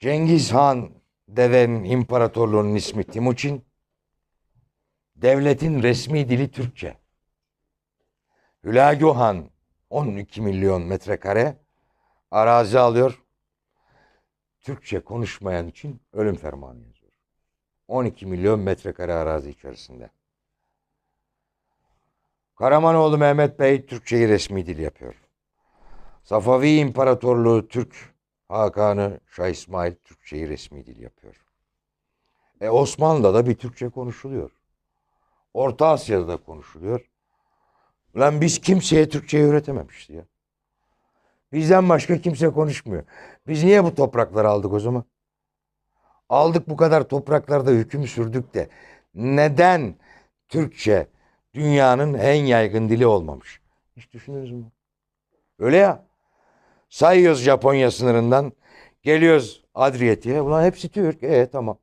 Cengiz Han dedenin imparatorluğunun ismi Timuçin. Devletin resmi dili Türkçe. Hülagü Han 12 milyon metrekare arazi alıyor. Türkçe konuşmayan için ölüm fermanı yazıyor. 12 milyon metrekare arazi içerisinde. Karamanoğlu Mehmet Bey Türkçeyi resmi dil yapıyor. Safavi İmparatorluğu Türk Hakanı Şah İsmail Türkçeyi resmi dil yapıyor. E Osmanlı'da da bir Türkçe konuşuluyor. Orta Asya'da da konuşuluyor. Lan biz kimseye Türkçeyi öğretememişti ya. Bizden başka kimse konuşmuyor. Biz niye bu toprakları aldık o zaman? Aldık bu kadar topraklarda hüküm sürdük de neden Türkçe dünyanın en yaygın dili olmamış? Hiç düşündünüz mü? Öyle ya. Sayıyoruz Japonya sınırından. Geliyoruz Adriyatik'e. Bunlar hepsi Türk. E tamam.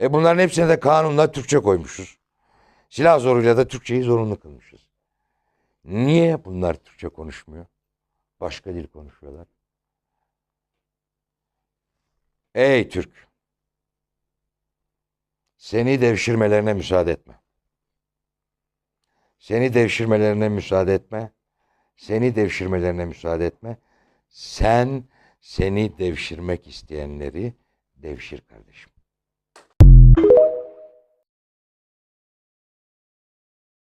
E bunların hepsine de kanunla Türkçe koymuşuz. Silah zoruyla da Türkçeyi zorunlu kılmışız. Niye bunlar Türkçe konuşmuyor? Başka dil konuşuyorlar. Ey Türk! Seni devşirmelerine müsaade etme. Seni devşirmelerine müsaade etme. Seni devşirmelerine müsaade etme. Sen seni devşirmek isteyenleri devşir kardeşim.